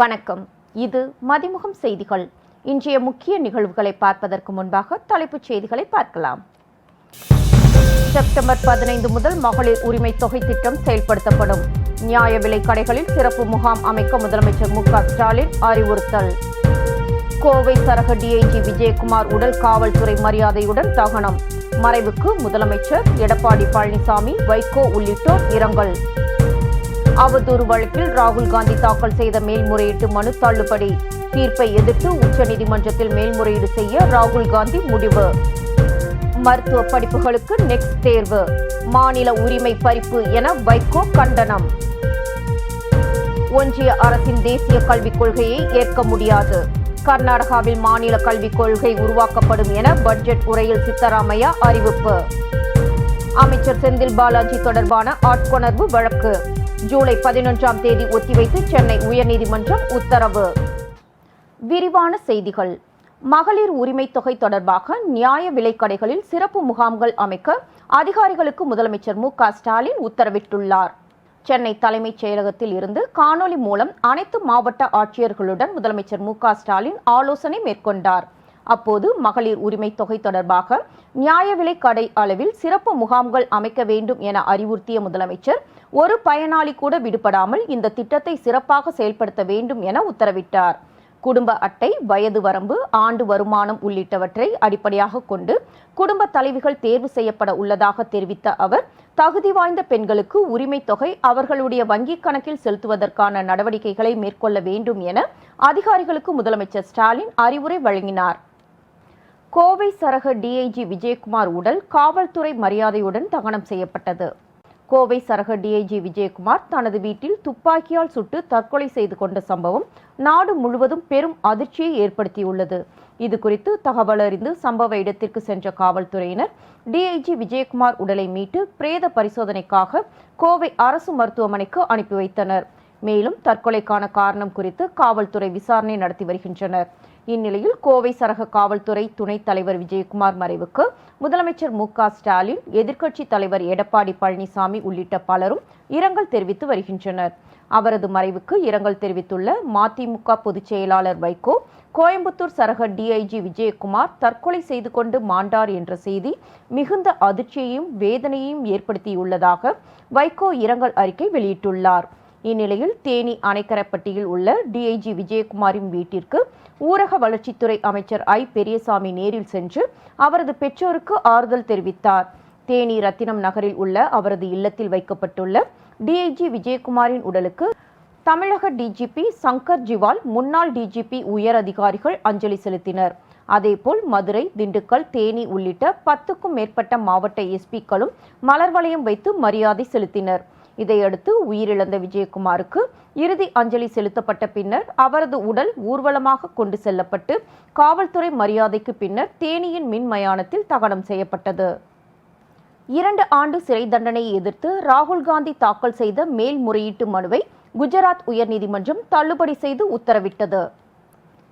வணக்கம். இது மதிமுகம் செய்திகள். இன்றைய முக்கிய நிகழ்வுகளை பார்ப்பதற்கு முன்பாக தலைப்புச் செய்திகளை பார்க்கலாம். செப்டம்பர் பதினைந்து முதல் மகளிர் உரிமை தொகை திட்டம் செயல்படுத்தப்படும். நியாய விலை கடைகளில் சிறப்பு முகாம் அமைக்க முதலமைச்சர் மு ஸ்டாலின் அறிவுறுத்தல். கோவை சரக டிஐஜி விஜயகுமார் உடல் காவல்துறை மரியாதையுடன் தகனம். மறைவுக்கு முதலமைச்சர் எடப்பாடி பழனிசாமி வைகோ உள்ளிட்டோர் இரங்கல். அவதூறு வழக்கில் ராகுல் காந்தி தாக்கல் செய்த மேல்முறையீட்டு மனு தள்ளுபடி. தீர்ப்பை எதிர்த்து உச்சநீதிமன்றத்தில் மேல்முறையீடு செய்ய ராகுல் காந்தி முடிவு. மருத்துவ படிப்புகளுக்கு நெக்ஸ்ட் தேர்வு. மாநில உரிமை பறிப்பு என வைகோ கண்டனம். ஒன்றிய அரசின் தேசிய கல்விக் கொள்கையை ஏற்க முடியாது. கர்நாடகாவில் மாநில கல்விக் கொள்கை உருவாக்கப்படும் என பட்ஜெட் உரையில் சித்தராமையா அறிவிப்பு. அமைச்சர் செந்தில் பாலாஜி தொடர்பான ஆட்கொணர்வு வழக்கு. ஜூலை பதினொன்றாம் தேதி ஒத்திவைத்து சென்னை உயர்நீதிமன்றம் உத்தரவு. விரிவான செய்திகள். மகளிர் உரிமை தொகை தொடர்பாக நியாய விலைக்கடைகளில் சிறப்பு முகாம்கள் அமைக்க அதிகாரிகளுக்கு முதலமைச்சர் மு ஸ்டாலின் உத்தரவிட்டுள்ளார். சென்னை தலைமைச் செயலகத்தில் இருந்து காணொலி மூலம் அனைத்து மாவட்ட ஆட்சியர்களுடன் முதலமைச்சர் மு ஸ்டாலின் ஆலோசனை மேற்கொண்டார். அப்போது மகளிர் உரிமை தொகை தொடர்பாக நியாய விலை கடை அளவில் சிறப்பு முகாம்கள் அமைக்க வேண்டும் என அறிவுறுத்திய முதலமைச்சர் ஒரு பயனாளி கூட விடுபடாமல் இந்த திட்டத்தை சிறப்பாக செயல்படுத்த வேண்டும் என உத்தரவிட்டார். குடும்ப அட்டை வயது வரம்பு ஆண்டு வருமானம் உள்ளிட்டவற்றை அடிப்படையாக கொண்டு குடும்ப தலைவிகள் தேர்வு செய்யப்பட உள்ளதாக தெரிவித்த அவர் தகுதி வாய்ந்த பெண்களுக்கு உரிமை தொகை அவர்களுடைய வங்கிக் கணக்கில் செலுத்துவதற்கான நடவடிக்கைகளை மேற்கொள்ள வேண்டும் என அதிகாரிகளுக்கு முதலமைச்சர் ஸ்டாலின் அறிவுரை வழங்கினார். கோவை சரக டிஐஜி விஜயகுமார் உடல் காவல்துறை மரியாதையுடன் தகனம் செய்யப்பட்டது. கோவை சரக டிஐஜி விஜயகுமார் தனது வீட்டில் துப்பாக்கியால் சுட்டு தற்கொலை செய்து கொண்ட சம்பவம் நாடு முழுவதும் பெரும் அதிர்ச்சியை ஏற்படுத்தியுள்ளது. இது குறித்து தகவல் அறிந்து சம்பவ இடத்திற்கு சென்ற காவல்துறையினர் டிஐஜி விஜயகுமார் உடலை மீட்டு பிரேத பரிசோதனைக்காக கோவை அரசு மருத்துவமனைக்கு அனுப்பி வைத்தனர். மேலும் தற்கொலைக்கான காரணம் குறித்து காவல்துறை விசாரணை நடத்தி வருகின்றனர். இந்நிலையில் கோவை சரக காவல்துறை துணைத் தலைவர் விஜயகுமார் மறைவுக்கு முதலமைச்சர் மு க ஸ்டாலின் எதிர்க்கட்சி தலைவர் எடப்பாடி பழனிசாமி உள்ளிட்ட பலரும் இரங்கல் தெரிவித்து வருகின்றனர். அவரது மறைவுக்கு இரங்கல் தெரிவித்துள்ள மதிமுக பொதுச் செயலாளர் வைகோ கோயம்புத்தூர் சரக டிஐஜி விஜயகுமார் தற்கொலை செய்து கொண்டு மாண்டார் என்ற செய்தி மிகுந்த அதிர்ச்சியையும் வேதனையையும் ஏற்படுத்தியுள்ளதாக வைகோ இரங்கல் அறிக்கை வெளியிட்டுள்ளார். இந்நிலையில் தேனி அணைக்கரப்பட்டியில் உள்ள டிஐஜி விஜயகுமாரின் வீட்டிற்கு ஊரக வளர்ச்சித்துறை அமைச்சர் ஐ. பெரியசாமி நேரில் சென்று அவரது பெற்றோருக்கு ஆறுதல் தெரிவித்தார். தேனி ரத்தினம் நகரில் உள்ள அவரது இல்லத்தில் வைக்கப்பட்டுள்ள டிஐஜி விஜயகுமாரின் உடலுக்கு தமிழக டிஜிபி சங்கர் ஜிவால் முன்னாள் டிஜிபி உயர் அதிகாரிகள் அஞ்சலி செலுத்தினர். அதேபோல் மதுரை திண்டுக்கல் தேனி உள்ளிட்ட பத்துக்கும் மேற்பட்ட மாவட்ட எஸ்பிக்களும் மலர் வளையம் வைத்து மரியாதை செலுத்தினர். இதையடுத்து உயிரிழந்த விஜயகுமாருக்கு இறுதி அஞ்சலி செலுத்தப்பட்ட பின்னர் அவரது உடல் ஊர்வலமாக கொண்டு செல்லப்பட்டு காவல்துறை மரியாதைக்கு பின்னர் தேனியின் மின் மயானத்தில் தகனம் செய்யப்பட்டது. இரண்டு ஆண்டு சிறை தண்டனையை எதிர்த்து ராகுல் காந்தி தாக்கல் செய்த மேல்முறையீட்டு மனுவை குஜராத் உயர்நீதிமன்றம் தள்ளுபடி செய்து உத்தரவிட்டது.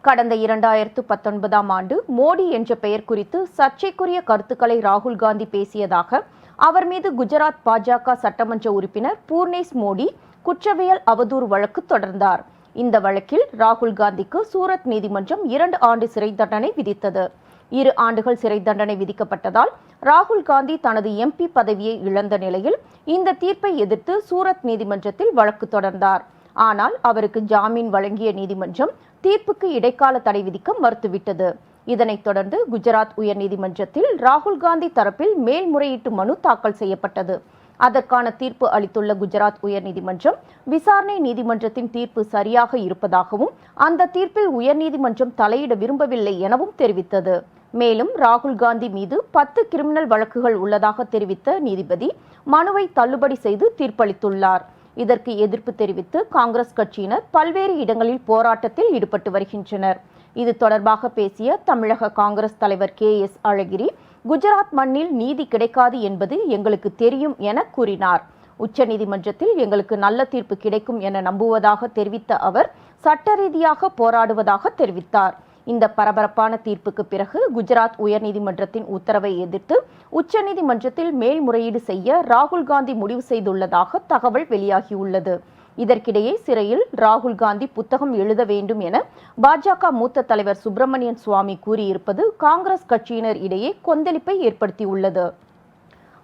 கடந்த இரண்டாயிரத்து பத்தொன்பதாம் ஆண்டு மோடி என்ற பெயர் குறித்து சர்ச்சைக்குரிய கருத்துக்களை ராகுல் காந்தி பேசியதாக அவர் மீது குஜராத் பாஜக சட்டமன்ற உறுப்பினர் பூர்ணேஷ் மோடி குற்றவியல் அவதூறு வழக்கு தொடர்ந்தார். இந்த வழக்கில் ராகுல் காந்திக்கு சூரத் நீதிமன்றம் இரண்டு ஆண்டு சிறை தண்டனை விதித்தது. இரு ஆண்டுகள் சிறை தண்டனை விதிக்கப்பட்டதால் ராகுல் காந்தி தனது எம்பி பதவியை இழந்த நிலையில் இந்த தீர்ப்பை எதிர்த்து சூரத் நீதிமன்றத்தில் வழக்கு தொடர்ந்தார். ஆனால் அவருக்கு ஜாமீன் வழங்கிய நீதிமன்றம் தீர்ப்புக்கு இடைக்கால தடை விதிக்க மறுத்துவிட்டது. இதனைத் தொடர்ந்து குஜராத் உயர்நீதிமன்றத்தில் ராகுல் காந்தி தரப்பில் மேல்முறையீட்டு மனு தாக்கல் செய்யப்பட்டது. அதற்கான தீர்ப்பு அளித்துள்ள குஜராத் உயர்நீதிமன்றம் விசாரணை நீதிமன்றத்தின் தீர்ப்பு சரியாக இருப்பதாகவும் அந்த தீர்ப்பில் உயர்நீதிமன்றம் தலையிட விரும்பவில்லை எனவும் தெரிவித்தது. மேலும் ராகுல் காந்தி மீது பத்து கிரிமினல் வழக்குகள் உள்ளதாக தெரிவித்த நீதிபதி மனுவை தள்ளுபடி செய்து தீர்ப்பளித்துள்ளார். இதற்கு எதிர்ப்பு தெரிவித்து காங்கிரஸ் கட்சியினர் பல்வேறு இடங்களில் போராட்டத்தில் ஈடுபட்டு வருகின்றனர். இது தொடர்பாக பேசிய தமிழக காங்கிரஸ் தலைவர் கே எஸ் அழகிரி குஜராத் மண்ணில் நீதி கிடைக்காது என்பது எங்களுக்கு தெரியும் என கூறினார். உச்சநீதிமன்றத்தில் எங்களுக்கு நல்ல தீர்ப்பு கிடைக்கும் என நம்புவதாக தெரிவித்த அவர் சட்ட ரீதியாக போராடுவதாக தெரிவித்தார். இந்த பரபரப்பான தீர்ப்புக்கு பிறகு குஜராத் உயர்நீதிமன்றத்தின் உத்தரவை எதிர்த்து உச்சநீதிமன்றத்தில் மேல்முறையீடு செய்ய ராகுல் காந்தி முடிவு செய்துள்ளதாக தகவல் வெளியாகியுள்ளது. இதற்கிடையே சிறையில் ராகுல் காந்தி புத்தகம் எழுத வேண்டும் என பாஜக மூத்த தலைவர் சுப்பிரமணியன் சுவாமி கூறியிருப்பது காங்கிரஸ் கட்சியினர் இடையே கொந்தளிப்பை ஏற்படுத்தியுள்ளது.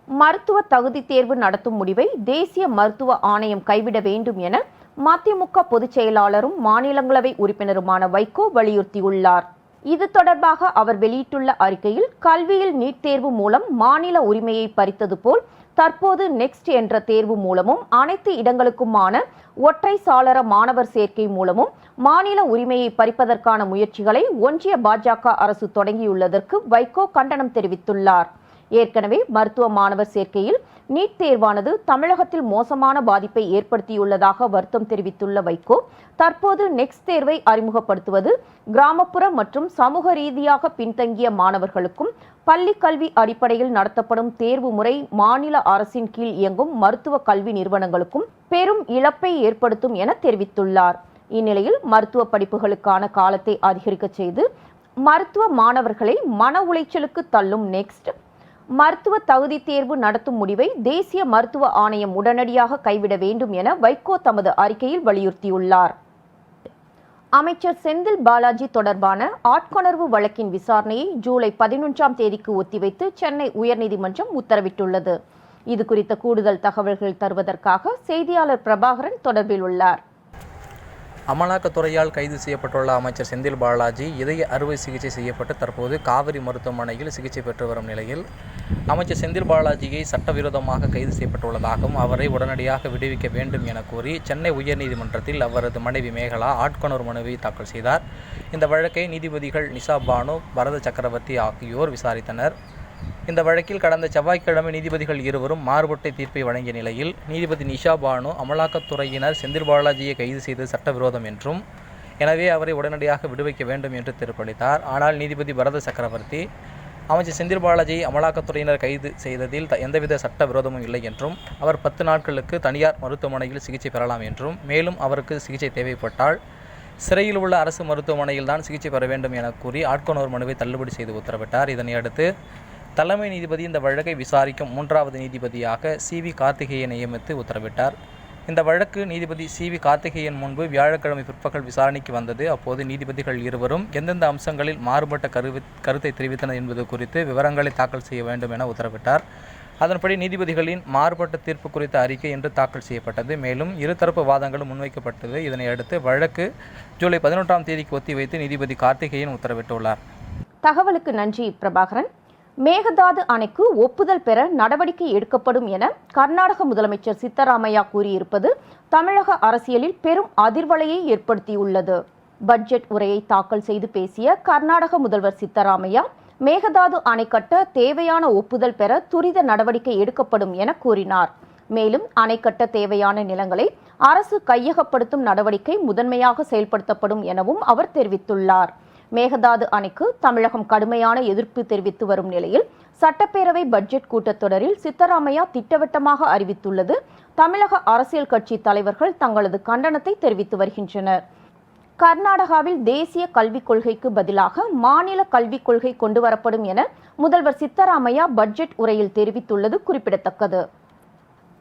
மருத்துவ தகுதி தேர்வு நடத்தும் முடிவை தேசிய மருத்துவ ஆணையம் கைவிட வேண்டும் என மதிமுக பொதுச் செயலாளரும் மாநிலங்களவை உறுப்பினருமான வைகோ வலியுறுத்தியுள்ளார். இது தொடர்பாக அவர் வெளியிட்டுள்ள அறிக்கையில் கல்வியில் நீட் தேர்வு மூலம் மாநில உரிமையை பறித்தது போல் தற்போது நெக்ஸ்ட் என்ற தேர்வு மூலமும் அனைத்து இடங்களுக்குமான ஒற்றை சாளர மாணவர் சேர்க்கை மூலமும் மாநில உரிமையை பறிப்பதற்கான முயற்சிகளை ஒன்றிய பாஜக அரசு தொடங்கியுள்ளதற்கு வைகோ கண்டனம் தெரிவித்துள்ளார். ஏற்கனவே மருத்துவ மாணவர் சேர்க்கையில் நீட் தேர்வானது தமிழகத்தில் மோசமான பாதிப்பை ஏற்படுத்தியுள்ளதாக வருத்தம் தெரிவித்துள்ள வைகோ தற்போது நெக்ஸ்ட் தேர்வை அறிமுகப்படுத்துவது கிராமப்புற மற்றும் சமூக ரீதியாக பின்தங்கிய மாணவர்களுக்கும் பள்ளி கல்வி அடிப்படையில் நடத்தப்படும் தேர்வு முறை மாநில அரசின் கீழ் இயங்கும் மருத்துவ கல்வி நிறுவனங்களுக்கும் பெரும் இழப்பை ஏற்படுத்தும் என தெரிவித்துள்ளார். இந்நிலையில் மருத்துவ படிப்புகளுக்கான காலத்தை அதிகரிக்கச் செய்து மருத்துவ மாணவர்களை மன உளைச்சலுக்கு தள்ளும் நெக்ஸ்ட் மருத்துவ தகுதி தேர்வு நடத்தும் முடிவை தேசிய மருத்துவ ஆணையம் உடனடியாக கைவிட வேண்டும் என வைகோ தமது அறிக்கையில் வலியுறுத்தியுள்ளார். அமைச்சர் செந்தில் பாலாஜி தொடர்பான ஆட்கொணர்வு வழக்கின் விசாரணையை ஜூலை பதினொன்றாம் தேதிக்கு ஒத்திவைத்து சென்னை உயர்நீதிமன்றம் உத்தரவிட்டுள்ளது. இது குறித்த கூடுதல் தகவல்கள் தருவதற்காக செய்தியாளர் பிரபாகரன் தொடர்பில் உள்ளார். அமலாக்கத்துறையால் கைது செய்யப்பட்டுள்ள அமைச்சர் செந்தில் பாலாஜி இதய அறுவை சிகிச்சை செய்யப்பட்டு தற்போது காவிரி மருத்துவமனையில் சிகிச்சை பெற்று வரும் நிலையில். அமைச்சர் செந்தில் பாலாஜியை சட்டவிரோதமாக கைது செய்யப்பட்டுள்ளதாகவும் அவரை உடனடியாக விடுவிக்க வேண்டும் என கூறி சென்னை உயர்நீதிமன்றத்தில் அவரது மனைவி மேகலா ஆட்கொணர் மனுவை தாக்கல் செய்தார். இந்த வழக்கை நீதிபதிகள் நிஷா பானு பரத சக்கரவர்த்தி ஆகியோர் விசாரித்தனர். இந்த வழக்கில் கடந்த செவ்வாய்க்கிழமை நீதிபதிகள் இருவரும் மாறுபட்ட தீர்ப்பை வழங்கிய நிலையில் நீதிபதி நிஷா பானு அமலாக்கத்துறையினர் செந்தில் பாலாஜியை கைது செய்தது சட்டவிரோதம் என்றும் எனவே அவரை உடனடியாக விடுவிக்க வேண்டும் என்று தீர்ப்பளித்தார். ஆனால் நீதிபதி பரத சக்கரவர்த்தி அமைச்சர் செந்தில் பாலாஜியை அமலாக்கத்துறையினர் கைது செய்ததில் எந்தவித சட்ட விரோதமும் இல்லை என்றும் அவர் பத்து நாட்களுக்கு தனியார் மருத்துவமனையில் சிகிச்சை பெறலாம் என்றும் மேலும் அவருக்கு சிகிச்சை தேவைப்பட்டால் சிறையில் உள்ள அரசு மருத்துவமனையில் தான் சிகிச்சை பெற வேண்டும் என கூறி ஆட்கொணர் மனுவை தள்ளுபடி செய்து உத்தரவிட்டார். இதனை அடுத்து தலைமை நீதிபதி இந்த வழக்கை விசாரிக்கும் மூன்றாவது நீதிபதியாக சி வி கார்த்திகேயன் நியமித்து உத்தரவிட்டார். இந்த வழக்கு நீதிபதி சி வி கார்த்திகேயன் முன்பு வியாழக்கிழமை பிற்பகல் விசாரணைக்கு வந்தது. அப்போது நீதிபதிகள் இருவரும் எந்தெந்த அம்சங்களில் மாறுபட்ட கருவி கருத்தை தெரிவித்தனர் என்பது குறித்து விவரங்களை தாக்கல் செய்ய வேண்டும் என உத்தரவிட்டார். அதன்படி நீதிபதிகளின் மாறுபட்ட தீர்ப்பு குறித்த அறிக்கை இன்று தாக்கல் செய்யப்பட்டது. மேலும் இருதரப்பு வாதங்களும் முன்வைக்கப்பட்டது. இதனையடுத்து வழக்கு ஜூலை பதினொன்றாம் தேதிக்கு ஒத்திவைத்து நீதிபதி கார்த்திகேயன் உத்தரவிட்டுள்ளார். தகவலுக்கு நன்றி பிரபாகரன். மேகதாது அணைக்கு ஒப்புதல் பெற நடவடிக்கை எடுக்கப்படும் என கர்நாடக முதலமைச்சர் சித்தராமையா கூறியிருப்பது தமிழக அரசியலில் பெரும் அதிர்வலையை ஏற்படுத்தியுள்ளது. பட்ஜெட் உரையை தாக்கல் செய்து பேசிய கர்நாடக முதல்வர் சித்தராமையா மேகதாது அணை கட்ட தேவையான ஒப்புதல் பெற துரித நடவடிக்கை எடுக்கப்படும் என கூறினார். மேலும் அணை கட்ட தேவையான நிலங்களை அரசு கையகப்படுத்தும் நடவடிக்கை முதன்மையாக செயல்படுத்தப்படும் எனவும் அவர் தெரிவித்துள்ளார். மேகதாது அணைக்கு தமிழகம் கடுமையான எதிர்ப்பு தெரிவித்து வரும் நிலையில் சட்டப்பேரவை பட்ஜெட் கூட்டத்தொடரில் சித்தராமையா திட்டவட்டமாக அறிவித்துள்ளது. தமிழக அரசியல் கட்சி தலைவர்கள் தங்களது கண்டனத்தை தெரிவித்து வருகின்றனர். கர்நாடகாவில் தேசிய கல்விக் கொள்கைக்கு பதிலாக மாநில கல்விக் கொள்கை கொண்டு வரப்படும் என முதல்வர் சித்தராமையா பட்ஜெட் உரையில் தெரிவித்துள்ளது குறிப்பிடத்தக்கது.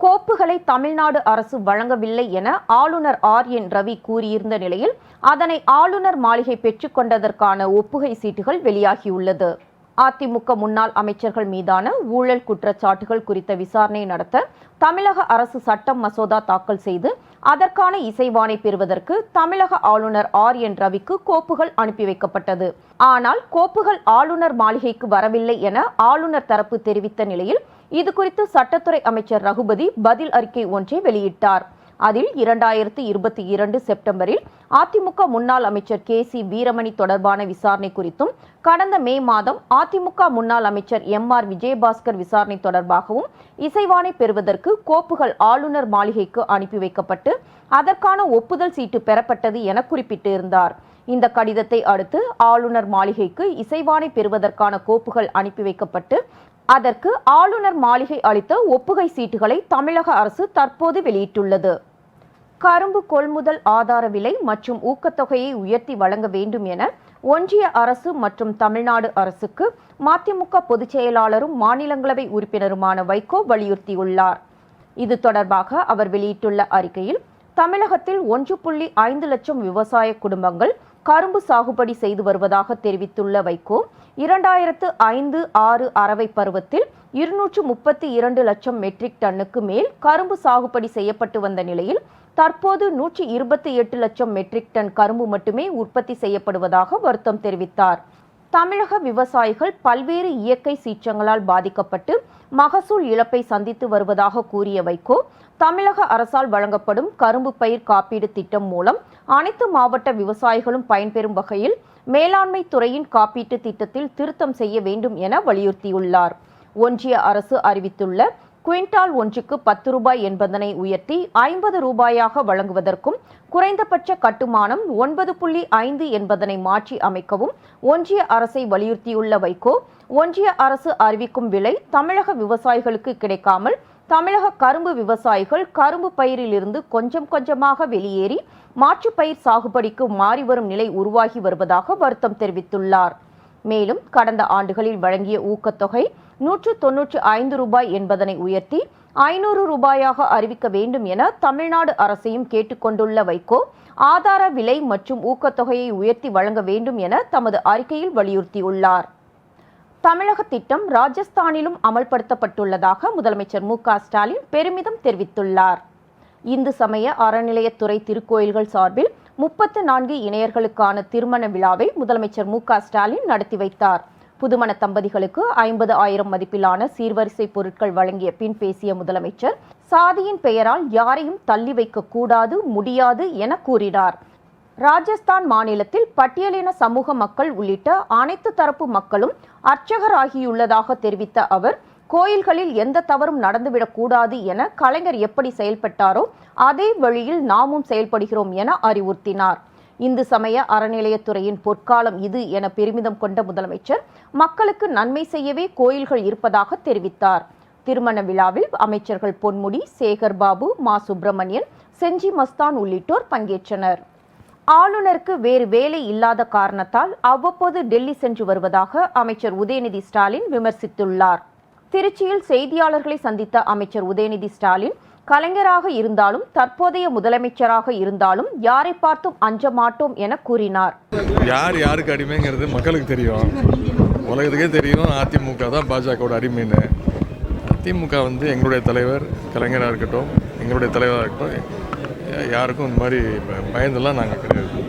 கோப்புகளை தமிழ்நாடு அரசு வழங்கவில்லை என ஆளுநர் ஆர் என் ரவி கூறியிருந்த நிலையில் அதனை ஆளுநர் மாளிகை பெற்றுக்கொண்டதற்கான ஒப்புகை சீட்டுகள் வெளியாகியுள்ளது. அதிமுக முன்னாள் அமைச்சர்கள் மீதான ஊழல் குற்றச்சாட்டுகள் குறித்த விசாரணை நடத்த தமிழக அரசு சட்டம் மசோதா தாக்கல் செய்து அதற்கான இசைவாணை பெறுவதற்கு தமிழக ஆளுநர் ஆர் என் ரவிக்கு கோப்புகள் அனுப்பி வைக்கப்பட்டது. ஆனால் கோப்புகள் ஆளுநர் மாளிகைக்கு வரவில்லை என ஆளுநர் தரப்பு தெரிவித்த நிலையில் இது குறித்து சட்டத்துறை அமைச்சர் ரகுபதி பதில் அறிக்கை ஒன்றை வெளியிட்டார். அதில் இரண்டாயிரத்து இருபத்தி இரண்டு செப்டம்பரில் அதிமுக முன்னாள் அமைச்சர் கே சி வீரமணி தொடர்பான விசாரணை குறித்தும் கடந்த மே மாதம் அதிமுக முன்னாள் அமைச்சர் எம் ஆர் விஜயபாஸ்கர் விசாரணை தொடர்பாகவும் இசைவாணை பெறுவதற்கு கோப்புகள் ஆளுநர் மாளிகைக்கு அனுப்பி வைக்கப்பட்டு அதற்கான ஒப்புதல் சீட்டு பெறப்பட்டது என குறிப்பிட்டிருந்தார். இந்த கடிதத்தை அடுத்து ஆளுநர் மாளிகைக்கு இசைவாணை பெறுவதற்கான கோப்புகள் அனுப்பி வைக்கப்பட்டு அதற்கு ஆளுநர் மாளிகை அளித்த ஒப்புகை சீட்டுகளை தமிழக அரசு தற்போது வெளியிட்டுள்ளது. கரும்பு கொள்முதல் ஆதார விலை மற்றும் ஊக்கத்தொகையை உயர்த்தி வழங்க வேண்டும் என ஒன்றிய அரசு மற்றும் தமிழ்நாடு அரசுக்கு மதிமுக பொதுச் செயலாளரும் மாநிலங்களவை உறுப்பினருமான வைகோ வலியுறுத்தியுள்ளார். இது தொடர்பாக அவர் வெளியிட்டுள்ள அறிக்கையில் தமிழகத்தில் ஒன்று புள்ளி ஐந்து லட்சம் விவசாய குடும்பங்கள் கரும்பு சாகுபடி செய்து வருவதாக தெரிவித்துள்ள வைகோ இரண்டாயிரத்து ஐந்து ஆறு அரவை பருவத்தில் இருநூற்று முப்பத்தி இரண்டு லட்சம் மெட்ரிக் டன்னுக்கு மேல் கரும்பு சாகுபடி செய்யப்பட்டு வந்த நிலையில் தற்போது நூற்றி இருபத்தி எட்டு லட்சம் மெட்ரிக் டன் கரும்பு மட்டுமே உற்பத்தி செய்யப்படுவதாக வருத்தம் தெரிவித்தார். தமிழக விவசாயிகள் பல்வேறு இயற்கை சீற்றங்களால் பாதிக்கப்பட்டு மகசூல் இழப்பை சந்தித்து வருவதாக கூறிய வைகோ தமிழக அரசால் வழங்கப்படும் கரும்பு பயிர் காப்பீடு திட்டம் மூலம் அனைத்து மாவட்ட விவசாயிகளும் பயன்பெறும் வகையில் மேலாண்மை துறையின் காப்பீட்டு திட்டத்தில் திருத்தம் செய்ய வேண்டும் என வலியுறுத்தியுள்ளார். ஒன்றிய அரசு அறிவித்துள்ள குவிண்டால் ஒன்றுக்கு பத்து ரூபாய் என்பதனை உயர்த்தி ஐம்பது ரூபாயாக வழங்குவதற்கும் குறைந்தபட்ச கட்டுமானம் ஒன்பது புள்ளி ஐந்து என்பதனை மாற்றி அமைக்கவும் ஒன்றிய அரசை வலியுறுத்தியுள்ள வைகோ ஒன்றிய அரசு அறிவிக்கும் விலை தமிழக விவசாயிகளுக்கு கிடைக்காமல் தமிழக கரும்பு விவசாயிகள் கரும்பு பயிரிலிருந்து கொஞ்சம் கொஞ்சமாக வெளியேறி மாற்றுப்பயிர் சாகுபடிக்கு மாறி வரும் நிலை உருவாகி வருவதாக வருத்தம் தெரிவித்துள்ளார். மேலும் கடந்த ஆண்டுகளில் வழங்கிய ஊக்கத்தொகை நூற்று தொன்னூற்று ஐந்து ரூபாய் என்பதனை உயர்த்தி ஐநூறு ரூபாயாக அறிவிக்க வேண்டும் என தமிழ்நாடு அரசையும் கேட்டுக்கொண்டுள்ள வைகோ ஆதார விலை மற்றும் ஊக்கத்தொகையை உயர்த்தி வழங்க வேண்டும் என தமது அறிக்கையில் வலியுறுத்தியுள்ளார். தமிழக திட்டம் ராஜஸ்தானிலும் அமல்படுத்தப்பட்டுள்ளதாக முதலமைச்சர் மு ஸ்டாலின் பெருமிதம் தெரிவித்துள்ளார். இந்து சமய அறநிலையத்துறை திருக்கோயில்கள் சார்பில் முப்பத்து நான்கு இணையர்களுக்கான திருமண விழாவை முதலமைச்சர் மு ஸ்டாலின் நடத்தி வைத்தார். புதுமண தம்பதிகளுக்கு ஐம்பது ஆயிரம் மதிப்பிலான சீர்வரிசை பொருட்கள் வழங்கிய பின் பேசிய முதலமைச்சர் சாதியின் பெயரால் யாரையும் தள்ளி வைக்க கூடாது முடியாது என கூறினார். ராஜஸ்தான் மாநிலத்தில் பட்டியலின சமூக மக்கள் உள்ளிட்ட அனைத்து தரப்பு மக்களும் அர்ச்சகராகியுள்ளதாக தெரிவித்த அவர் கோயில்களில் எந்த தவறும் நடந்துவிடக்கூடாது என கலைஞர் எப்படி செயல்பட்டாரோ அதே வழியில் நாமும் செயல்படுகிறோம் என அறிவுறுத்தினார். இந்து சமய அறநிலையத்துறையின் பொற்காலம் இது என பெருமிதம் கொண்ட முதலமைச்சர் மக்களுக்கு நன்மை செய்யவே கோயில்கள் இருப்பதாக தெரிவித்தார். திருமண விழாவில் அமைச்சர்கள் பொன்முடி சேகர் பாபு மா சுப்பிரமணியன் செஞ்சி மஸ்தான் உள்ளிட்டோர் பங்கேற்றனர். ஆளுநருக்கு வேறு வேலை இல்லாத காரணத்தால் அவ்வப்போது டெல்லி சென்று வருவதாக அமைச்சர் உதயநிதி ஸ்டாலின் விமர்சித்துள்ளார். திருச்சியில் செய்தியாளர்களை சந்தித்த அமைச்சர் உதயநிதி ஸ்டாலின் கலைஞராக இருந்தாலும் தற்போதைய முதலமைச்சராக இருந்தாலும் யாரை பார்த்தும் அஞ்ச மாட்டோம் என கூறினார். யார் யாருக்கு அடிமைங்கிறது மக்களுக்கு தெரியும். உலகத்துக்கே தெரியும். அதிமுக தான் பாஜகவோட அடிமைன்னு. அதிமுக வந்து எங்களுடைய தலைவர் கலைஞராக இருக்கட்டும் எங்களுடைய தலைவராக இருக்கட்டும் யாருக்கும் இந்த மாதிரி பயந்தெல்லாம் நாங்கள் கிடையாது.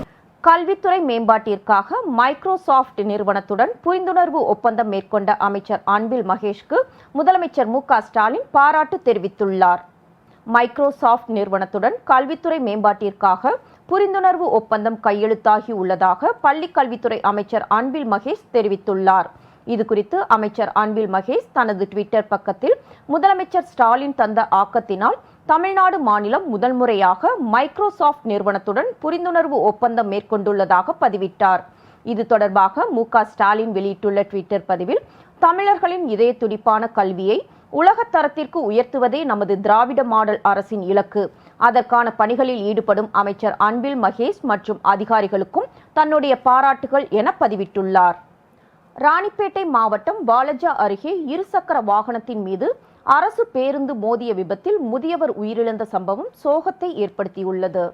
கல்வித்துறை மேம்பாட்டிற்காக மைக்ரோசாஃப்ட் நிறுவனத்துடன் புரிந்துணர்வு ஒப்பந்தம் மேற்கொண்ட அமைச்சர் அன்பில் மகேஷ்க்கு முதலமைச்சர் மு ஸ்டாலின் பாராட்டு தெரிவித்துள்ளார். மைக்ரோசாஃப்ட் நிறுவனத்துடன் கல்வித்துறை மேம்பாட்டிற்காக புரிந்துணர்வு ஒப்பந்தம் கையெழுத்தாகி உள்ளதாக பள்ளி கல்வித்துறை அமைச்சர் அன்பில் மகேஷ் தெரிவித்துள்ளார். இது குறித்து அமைச்சர் அன்பில் மகேஷ் தனது ட்விட்டர் பக்கத்தில் முதலமைச்சர் ஸ்டாலின் தந்த ஆக்கத்தினால் தமிழ்நாடு மாநிலம் முதல் முறையாக மைக்ரோசாஃப்ட் நிறுவனத்துடன் புரிந்துணர்வு ஒப்பந்தம் மேற்கொண்டுள்ளதாக பதிவிட்டார். இது தொடர்பாக மு ஸ்டாலின் வெளியிட்டுள்ள ட்விட்டர் பதிவில் தமிழர்களின் இதய துடிப்பான கல்வியை உலகத்தரத்திற்கு உயர்த்துவதே நமது திராவிட மாடல் அரசின் இலக்கு. அதற்கான பணிகளில் ஈடுபடும் அமைச்சர் அன்பில் மகேஷ் மற்றும் அதிகாரிகளுக்கும் தன்னுடைய பாராட்டுகள் என பதிவிட்டுள்ளார். ராணிப்பேட்டை மாவட்டம் வாலஜா அருகே இருசக்கர வாகனத்தின் மீது அரசு பேருந்து மோதிய விபத்தில் முதியவர் உயிரிழந்த சம்பவம் சோகத்தை ஏற்படுத்தியுள்ளது.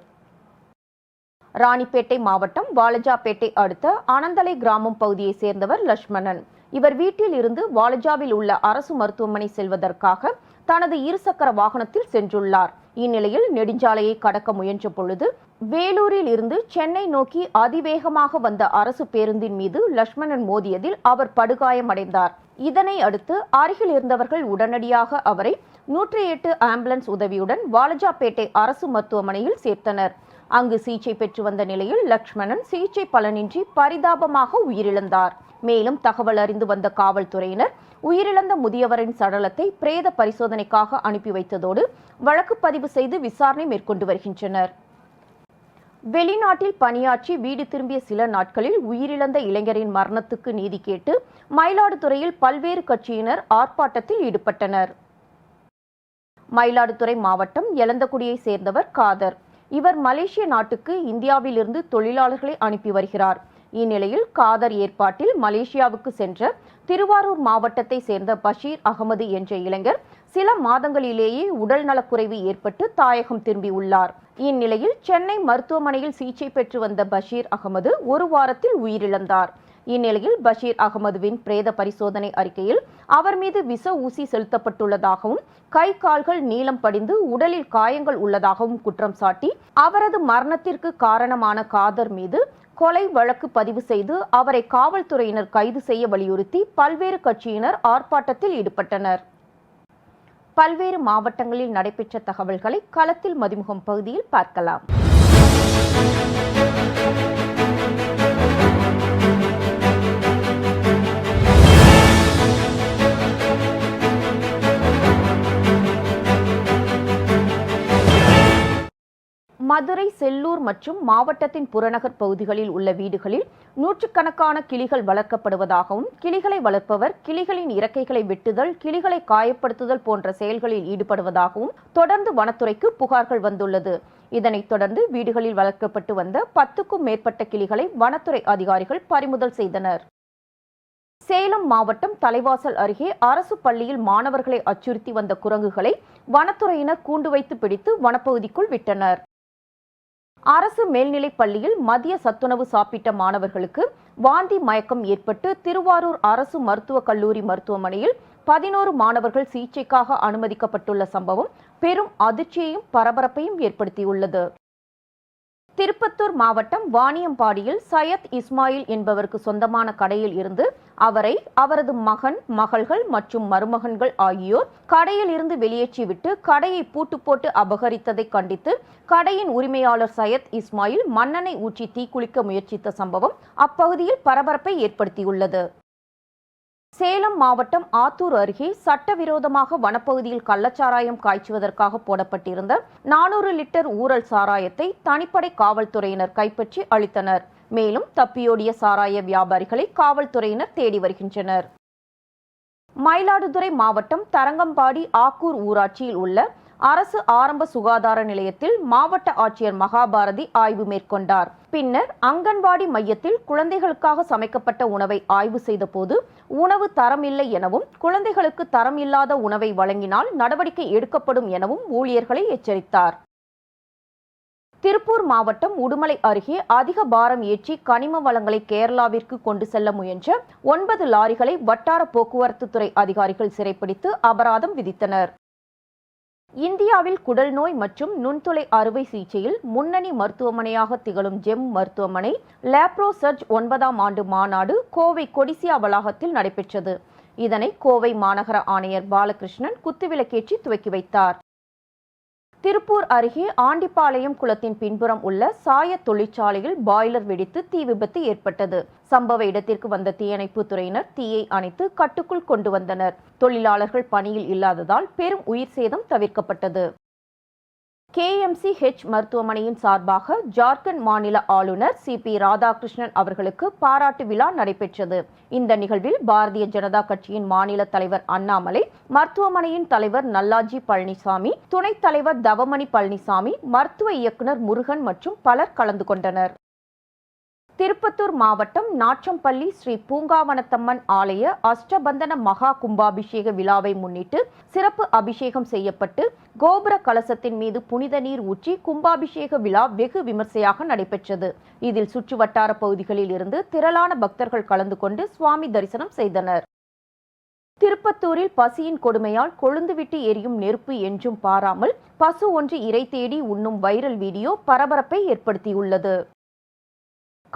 ராணிப்பேட்டை மாவட்டம் வாலஜாப்பேட்டை அடுத்த அனந்தலை கிராமம் பகுதியைச் சேர்ந்தவர் லட்சுமணன். இவர் வீட்டில் இருந்து வாலஜாவில் உள்ள அரசு மருத்துவமனை செல்வதற்காக தனது இருசக்கர வாகனத்தில் சென்றுள்ளார். இந்நிலையில் நெடுஞ்சாலையை கடக்க முயன்ற பொழுது வேலூரில் இருந்து சென்னை நோக்கி அதிவேகமாக வந்த அரசு பேருந்தின் மீது லட்சுமணன் மோதியதில் அவர் படுகாயமடைந்தார். இதனை அடுத்து அருகில் இருந்தவர்கள் உடனடியாக அவரை நூற்றி எட்டு ஆம்புலன்ஸ் உதவியுடன் வாலஜாப்பேட்டை அரசு மருத்துவமனையில் சேர்த்தனர். அங்கு சிகிச்சை பெற்று வந்த நிலையில் லக்ஷ்மணன் சிகிச்சை பலனின்றி பரிதாபமாக உயிரிழந்தார். மேலும் தகவல் அறிந்து வந்த காவல்துறையினர் உயிரிழந்த முதியவரின் சடலத்தை பிரேத பரிசோதனைக்காக அனுப்பி வைத்ததோடு வழக்கு பதிவு செய்து விசாரணை மேற்கொண்டு வருகின்றனர். வெளிநாட்டில் பணியாற்றி வீடு திரும்பிய சில நாட்களில் உயிரிழந்த இளைஞரின் மரணத்துக்கு நீதி கேட்டு மயிலாடுதுறையில் பல்வேறு கட்சியினர் ஆர்ப்பாட்டத்தில் ஈடுபட்டனர். மயிலாடுதுறை மாவட்டம் எலந்தக்குடியை சேர்ந்தவர் காதர். இவர் மலேசிய நாட்டுக்கு இந்தியாவிலிருந்து தொழிலாளர்களை அனுப்பி வருகிறார். இந்நிலையில் காதர் ஏற்பாட்டில் மலேசியாவுக்கு சென்ற திருவாரூர் மாவட்டத்தை சேர்ந்த பஷீர் அகமது என்ற இளைஞர் சில மாதங்களிலேயே உடல் நலக்குறைவு ஏற்பட்டு தாயகம் திரும்பியுள்ளார். இந்நிலையில் சென்னை மருத்துவமனையில் சிகிச்சை பெற்று வந்த பஷீர் அகமது ஒரு வாரத்தில் உயிரிழந்தார். இந்நிலையில் பஷீர் அகமதுவின் பிரேத பரிசோதனை அறிக்கையில் அவர் மீது விஷ ஊசி செலுத்தப்பட்டுள்ளதாகவும் கை கால்கள் நீளம் படிந்து உடலில் காயங்கள் உள்ளதாகவும் குற்றம் சாட்டி அவரது மரணத்திற்கு காரணமான காதர் மீது கொலை வழக்கு பதிவு செய்து அவரை காவல்துறையினர் கைது செய்ய வலியுறுத்தி பல்வேறு கட்சியினர் ஆர்ப்பாட்டத்தில் ஈடுபட்டனர். பல்வேறு மாவட்டங்களில் நடைபெற்ற தகவல்களை களத்தில் மதிமுகம் பகுதியில் பார்க்கலாம். மதுரை செல்லூர் மற்றும் மாவட்டத்தின் புறநகர் பகுதிகளில் உள்ள வீடுகளில் நூற்றுக்கணக்கான கிளிகள் வளர்க்கப்படுவதாகவும் கிளிகளை வளர்ப்பவர் கிளிகளின் இறக்கைகளை வெட்டுதல் கிளிகளை காயப்படுத்துதல் போன்ற செயல்களில் ஈடுபடுவதாகவும் தொடர்ந்து வனத்துறைக்கு புகார்கள் வந்துள்ளது. இதனைத் தொடர்ந்து வீடுகளில் வளர்க்கப்பட்டு வந்த பத்துக்கும் மேற்பட்ட கிளிகளை வனத்துறை அதிகாரிகள் பறிமுதல் செய்தனர். சேலம் மாவட்டம் தலைவாசல் அருகே அரசு பள்ளியில் மாணவர்களை அச்சுறுத்தி வந்த குரங்குகளை வனத்துறையினர் கூண்டு வைத்து பிடித்து வனப்பகுதிக்குள் விட்டனர். அரசு மேல்நிலைப் பள்ளியில் மதிய சத்துணவு சாப்பிட்ட மாணவர்களுக்கு வாந்தி மயக்கம் ஏற்பட்டு திருவாரூர் அரசு மருத்துவக் கல்லூரி மருத்துவமனையில் பதினோரு மாணவர்கள் சிகிச்சைக்காக அனுமதிக்கப்பட்டுள்ள சம்பவம் பெரும் அதிர்ச்சியையும் பரபரப்பையும் ஏற்படுத்தியுள்ளது. திருப்பத்தூர் மாவட்டம் வாணியம்பாடியில் சையத் இஸ்மாயில் என்பவருக்கு சொந்தமான கடையில் இருந்து அவரை அவரது மகன் மகள்கள் மற்றும் மருமகன்கள் ஆகியோர் கடையில் இருந்து வெளியேற்றிவிட்டு கடையை பூட்டு போட்டு அபகரித்ததை கண்டித்து கடையின் உரிமையாளர் சையத் இஸ்மாயில் மண்ணெண்ணெய் ஊற்றி தீக்குளிக்க முயற்சித்த சம்பவம் அப்பகுதியில் பரபரப்பை ஏற்படுத்தியுள்ளது. சேலம் மாவட்டம் ஆத்தூர் அருகே சட்டவிரோதமாக வனப்பகுதியில் கள்ளச்சாராயம் காய்ச்சுவதற்காக போடப்பட்டிருந்த நானூறு லிட்டர் ஊரல் சாராயத்தை தனிப்படை காவல்துறையினர் கைப்பற்றி அளித்தனர். மேலும் தப்பியோடிய சாராய வியாபாரிகளை காவல்துறையினர் தேடி வருகின்றனர். மயிலாடுதுறை மாவட்டம் தரங்கம்பாடி ஆக்கூர் ஊராட்சியில் உள்ள அரசு ஆரம்ப சுகாதார நிலையத்தில் மாவட்ட ஆட்சியர் மகாபாரதி ஆய்வு மேற்கொண்டார். பின்னர் அங்கன்வாடி மையத்தில் குழந்தைகளுக்காக சமைக்கப்பட்ட உணவை ஆய்வு செய்தபோது உணவு தரம் இல்லை எனவும் குழந்தைகளுக்கு தரம் இல்லாத உணவை வழங்கினால் நடவடிக்கை எடுக்கப்படும் எனவும் ஊழியர்களை எச்சரித்தார். திருப்பூர் மாவட்டம் உடுமலை அருகே அதிக பாரம் ஏற்றி கனிம வளங்களை கேரளாவிற்கு கொண்டு செல்ல முயன்ற ஒன்பது லாரிகளை வட்டார போக்குவரத்து துறை அதிகாரிகள் சிறைப்பிடித்து அபராதம் விதித்தனர். இந்தியாவில் குடல் நோய் மற்றும் நுண்துளை அறுவை சிகிச்சையில் முன்னணி மருத்துவமனையாக திகழும் ஜெம் மருத்துவமனை லேப்ரோ சர்ஜ் ஒன்பதாம் ஆண்டு மாநாடு கோவை கொடிசியா வளாகத்தில் நடைபெற்றது. இதனை கோவை மாநகர ஆணையர் பாலகிருஷ்ணன் குத்துவிளக்கேற்றி துவக்கி வைத்தார். திருப்பூர் அருகே ஆண்டிப்பாளையம் குளத்தின் பின்புறம் உள்ள சாய தொழிற்சாலையில் பாய்லர் வெடித்து தீ விபத்து ஏற்பட்டது. சம்பவ இடத்திற்கு வந்த தீயணைப்பு துறையினர் தீயை அணைத்து கட்டுக்குள் கொண்டு வந்தனர். தொழிலாளர்கள் பணியில் இல்லாததால் பெரும் உயிர் சேதம் தவிர்க்கப்பட்டது. கேஎம்சி ஹெச் மருத்துவமனையின் சார்பாக ஜார்க்கண்ட் மாநில ஆளுநர் சி பி ராதாகிருஷ்ணன் அவர்களுக்கு பாராட்டு விழா நடைபெற்றது. இந்த நிகழ்வில் பாரதிய ஜனதா கட்சியின் மாநில தலைவர் அண்ணாமலை மருத்துவமனையின் தலைவர் நல்லாஜி பழனிசாமி துணைத் தலைவர் தவமணி பழனிசாமி மருத்துவ இயக்குனர் முருகன் மற்றும் பலர் கலந்து கொண்டனர். திருப்பத்தூர் மாவட்டம் நாச்சம்பள்ளி ஸ்ரீ பூங்காவனத்தம்மன் ஆலய அஷ்டபந்தன மகா கும்பாபிஷேக விழாவை முன்னிட்டு சிறப்பு அபிஷேகம் செய்யப்பட்டு கோபுர கலசத்தின் மீது புனித நீர் ஊற்றி கும்பாபிஷேக விழா வெகு விமர்சையாக நடைபெற்றது. இதில் சுற்றுவட்டார பகுதிகளில் இருந்து திரளான பக்தர்கள் கலந்து கொண்டு சுவாமி தரிசனம் செய்தனர். திருப்பத்தூரில் பசியின் கொடுமையால் கொழுந்துவிட்டு எரியும் நெருப்பு என்றும் பாராமல் பசு ஒன்று இறை தேடி உண்ணும் வைரல் வீடியோ பரபரப்பை ஏற்படுத்தியுள்ளது.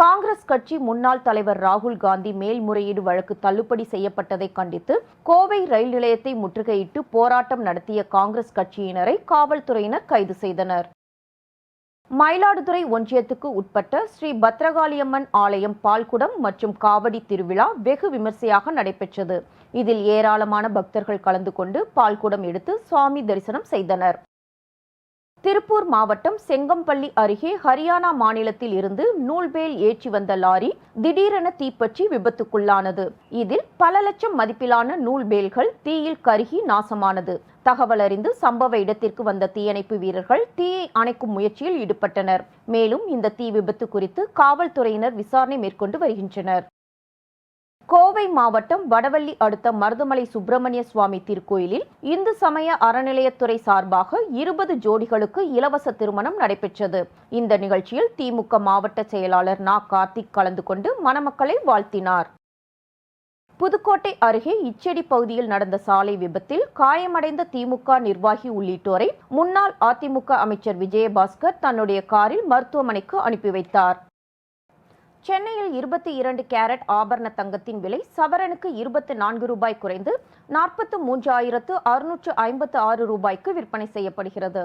காங்கிரஸ் கட்சி முன்னாள் தலைவர் ராகுல் காந்தி மேல்முறையீடு வழக்கு தள்ளுபடி செய்யப்பட்டதை கண்டித்து கோவை ரயில் நிலையத்தை முற்றுகையிட்டு போராட்டம் நடத்திய காங்கிரஸ் கட்சியினரை காவல்துறையினர் கைது செய்தனர். மயிலாடுதுறை ஒன்றியத்துக்கு உட்பட்ட ஸ்ரீ பத்ரகாளியம்மன் ஆலயம் பால்குடம் மற்றும் காவடி திருவிழா வெகு விமர்சையாக நடைபெற்றது. இதில் ஏராளமான பக்தர்கள் கலந்து கொண்டு பால்குடம் எடுத்து சுவாமி தரிசனம் செய்தனர். திருப்பூர் மாவட்டம் செங்கம்பள்ளி அருகே ஹரியானா மாநிலத்தில் இருந்து நூல்பேல் ஏற்றி வந்த லாரி திடீரென தீப்பற்றி விபத்துக்குள்ளானது. இதில் பல லட்சம் மதிப்பிலான நூல்பேல்கள் தீயில் கருகி நாசமானது. தகவல் அறிந்து சம்பவ இடத்திற்கு வந்த தீயணைப்பு வீரர்கள் தீயை அணைக்கும் முயற்சியில் ஈடுபட்டனர். மேலும் இந்த தீ விபத்து குறித்து காவல்துறையினர் விசாரணை மேற்கொண்டு வருகின்றனர். கோவை மாவட்டம் வடவள்ளி அடுத்த மருதமலை சுப்பிரமணிய சுவாமி திருக்கோயிலில் இந்து சமய அறநிலையத்துறை சார்பாக இருபது ஜோடிகளுக்கு இலவச திருமணம் நடைபெற்றது. இந்த நிகழ்ச்சியில் திமுக மாவட்ட செயலாளர் நா. கார்த்திக் கலந்து கொண்டு மணமக்களை வாழ்த்தினார். புதுக்கோட்டை அருகே இச்செடி பகுதியில் நடந்த சாலை விபத்தில் காயமடைந்த திமுக நிர்வாகி உள்ளிட்டோரை முன்னாள் அதிமுக அமைச்சர் விஜயபாஸ்கர் தன்னுடைய காரில் மருத்துவமனைக்கு அனுப்பி வைத்தார். சென்னையில் இருபத்தி இரண்டு கேரட் ஆபரண தங்கத்தின் விலை சவரனுக்கு இருபத்தி நான்கு ரூபாய் குறைந்து நாற்பத்து மூன்றாயிரத்து அறுநூற்று ஐம்பத்து ஆறு ரூபாய்க்கு விற்பனை செய்யப்படுகிறது.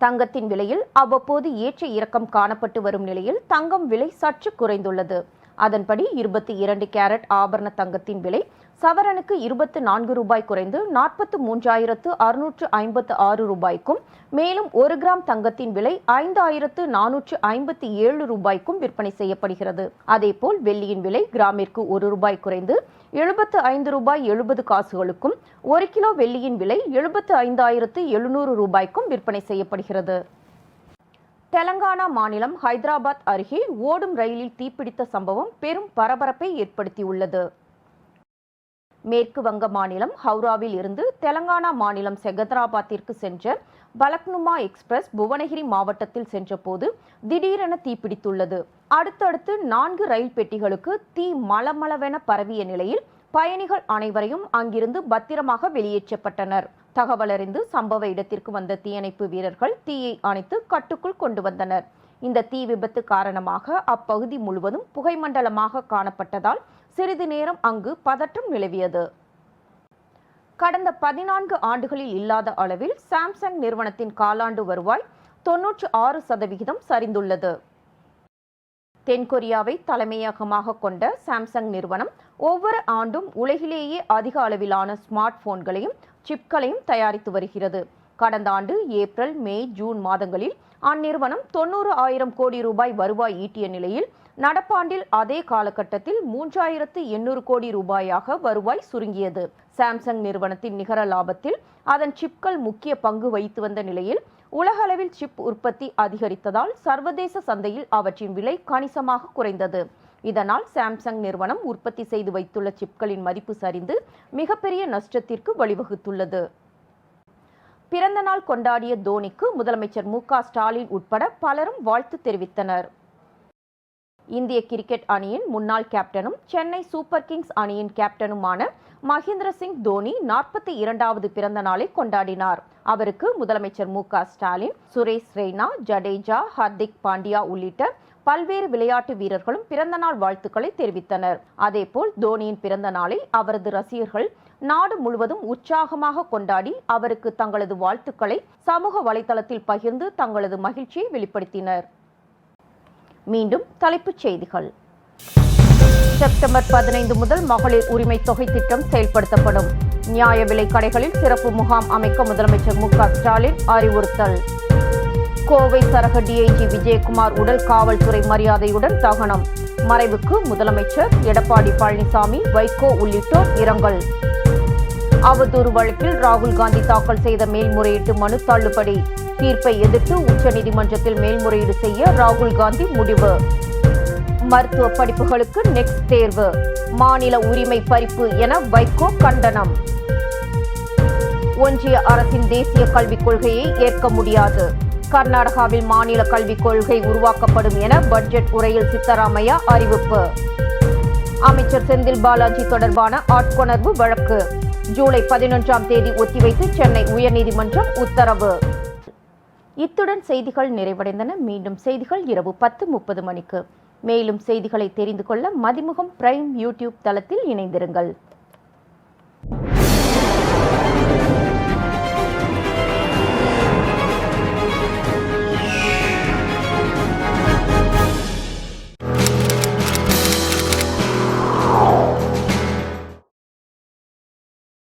தங்கத்தின் விலையில் அவ்வப்போது ஏற்ற இறக்கம் காணப்பட்டு வரும் நிலையில் தங்கம் விலை சற்று குறைந்துள்ளது. அதன்படி இருபத்தி இரண்டு கேரட் ஆபரண தங்கத்தின் விலை சவரனுக்கு இருபத்து நான்கு ரூபாய் குறைந்து நாற்பத்து மூன்றாயிரத்து அறுநூற்று ஐம்பத்து ஆறு ரூபாய்க்கும் மேலும் ஒரு கிராம் தங்கத்தின் விலை ஐந்தாயிரத்து நானூற்று ஐம்பத்தி ஏழு ரூபாய்க்கும் விற்பனை செய்யப்படுகிறது. அதேபோல் வெள்ளியின் விலை கிராமிற்கு ஒரு ரூபாய் குறைந்து எழுபத்து ஐந்து ரூபாய் எழுபது காசுகளுக்கும் ஒரு கிலோ வெள்ளியின் விலை எழுபத்து ஐந்தாயிரத்து எழுநூறு ரூபாய்க்கும் விற்பனை செய்யப்படுகிறது. தெலங்கானா மாநிலம் ஹைதராபாத் அருகே ஓடும் ரயிலில் தீப்பிடித்த சம்பவம் பெரும் பரபரப்பை ஏற்படுத்தியுள்ளது. மேற்கு வங்க மாநிலம் ஹவுராவில் இருந்து தெலங்கானா மாநிலம் செகதராபாத்திற்கு சென்ற பலக்னுமா எக்ஸ்பிரஸ் புவனகிரி மாவட்டத்தில் சென்றபோது திடீரென தீப்பிடித்துள்ளது. அடுத்தடுத்து நான்கு ரயில் பெட்டிகளுக்கு தீ மலமளவென பரவிய நிலையில் பயணிகள் அனைவரையும் அங்கிருந்து பத்திரமாக வெளியேற்றப்பட்டனர். தகவலறிந்து சம்பவ இடத்திற்கு வந்த தீயணைப்பு வீரர்கள் தீயை அணைத்து கட்டுக்குள் கொண்டு வந்தனர். இந்த தீ விபத்து காரணமாக அப்பகுதி முழுவதும் புகைமண்டலமாக காணப்பட்டதால் சிறிது நேரம் அங்கு பதற்றம் நிலவியது. கடந்த பதினான்கு ஆண்டுகளில் இல்லாத அளவில் சாம்சங் நிறுவனத்தின் காலாண்டு வருவாய் தொன்னூற்று ஆறு சதவிகிதம் சரிந்துள்ளது. தென்கொரியாவை தலைமையகமாக கொண்ட சாம்சங் நிறுவனம் ஒவ்வொரு ஆண்டும் உலகிலேயே அதிக அளவிலான ஸ்மார்ட் போன்களையும் சிப்களையும் தயாரித்து வருகிறது. கடந்த ஆண்டு ஏப்ரல் மே ஜூன் மாதங்களில் அந்நிறுவனம் தொண்ணூறு ஆயிரம் கோடி ரூபாய் வருவாய் ஈட்டிய நிலையில் நடப்பாண்டில் அதே காலகட்டத்தில் மூன்றாயிரத்து எண்ணூறு கோடி ரூபாயாக வருவாய் சுருங்கியது. சாம்சங் நிறுவனத்தின் நிகர லாபத்தில் அதன் சிப்கள் முக்கிய பங்கு வகித்து வந்த நிலையில் உலகளவில் சிப் உற்பத்தி அதிகரித்ததால் சர்வதேச சந்தையில் அவற்றின் விலை கணிசமாக குறைந்தது. இதனால் சாம்சங் நிறுவனம் உற்பத்தி செய்து வைத்துள்ள சிப்களின் மதிப்பு சரிந்து மிகப்பெரிய நஷ்டத்திற்கு வழிவகுத்துள்ளது. பிறந்தநாள் கொண்டாடிய தோனிக்கு முதலமைச்சர் மு ஸ்டாலின் உட்பட பலரும் வாழ்த்து தெரிவித்தனர். இந்திய கிரிக்கெட் அணியின் முன்னாள் கேப்டனும் சென்னை சூப்பர் கிங்ஸ் அணியின் கேப்டனுமான மகேந்திர சிங் தோனி நாற்பத்தி இரண்டாவது பிறந்த நாளை கொண்டாடினார். அவருக்கு முதலமைச்சர் மு க ஸ்டாலின் சுரேஷ் ரெய்னா ஜடேஜா ஹர்திக் பாண்டியா உள்ளிட்ட பல்வேறு விளையாட்டு வீரர்களும் பிறந்தநாள் வாழ்த்துக்களை தெரிவித்தனர். அதேபோல் தோனியின் பிறந்த நாளை அவரது ரசிகர்கள் நாடு முழுவதும் உற்சாகமாக கொண்டாடி அவருக்கு தங்களது வாழ்த்துக்களை சமூக வலைதளத்தில் பகிர்ந்து தங்களது மகிழ்ச்சியை வெளிப்படுத்தினர். மீண்டும் தலைப்புச் செய்திகள். செப்டம்பர் பதினைந்து முதல் மகளிர் உரிமை தொகை திட்டம் செயல்படுத்தப்படும். நியாய விலை கடைகளில் சிறப்பு முகாம் அமைக்க முதலமைச்சர் மு க ஸ்டாலின் அறிவுறுத்தல். கோவை சரக டிஐஜி விஜயகுமார் உடல் காவல்துறை மரியாதையுடன் தகனம். மறைவுக்கு முதலமைச்சர் எடப்பாடி பழனிசாமி வைகோ உள்ளிட்டோர் இரங்கல். அவதூறு வழக்கில் ராகுல் காந்தி தாக்கல் செய்த மேல்முறையீட்டு மனு தள்ளுபடி. தீர்ப்பை எதிர்த்து உச்சநீதிமன்றத்தில் மேல்முறையீடு செய்ய ராகுல் காந்தி முடிவு. மருத்துவ படிப்புகளுக்கு நெக்ஸ்ட் தேர்வு. மாநில உரிமை பறிப்பு என வைகோ கண்டனம். ஒன்றிய அரசின் தேசிய கல்விக் கொள்கையை ஏற்க முடியாது. கர்நாடகாவில் மாநில கல்விக் கொள்கை உருவாக்கப்படும் என பட்ஜெட் உரையில் சித்தராமையா அறிவிப்பு. அமைச்சர் செந்தில் பாலாஜி தொடர்பான ஆட்கொணர்வு வழக்கு. ஜூலை பதினொன்றாம் தேதி ஒத்திவைத்து சென்னை உயர்நீதிமன்றம் உத்தரவு. இத்துடன் செய்திகள் நிறைவடைந்தன. மீண்டும் செய்திகள் இரவு பத்து முப்பது மணிக்கு. மேலும் செய்திகளை தெரிந்து கொள்ள மதிமுகம் பிரைம் யூடியூப் தளத்தில் இணைந்திருங்கள்.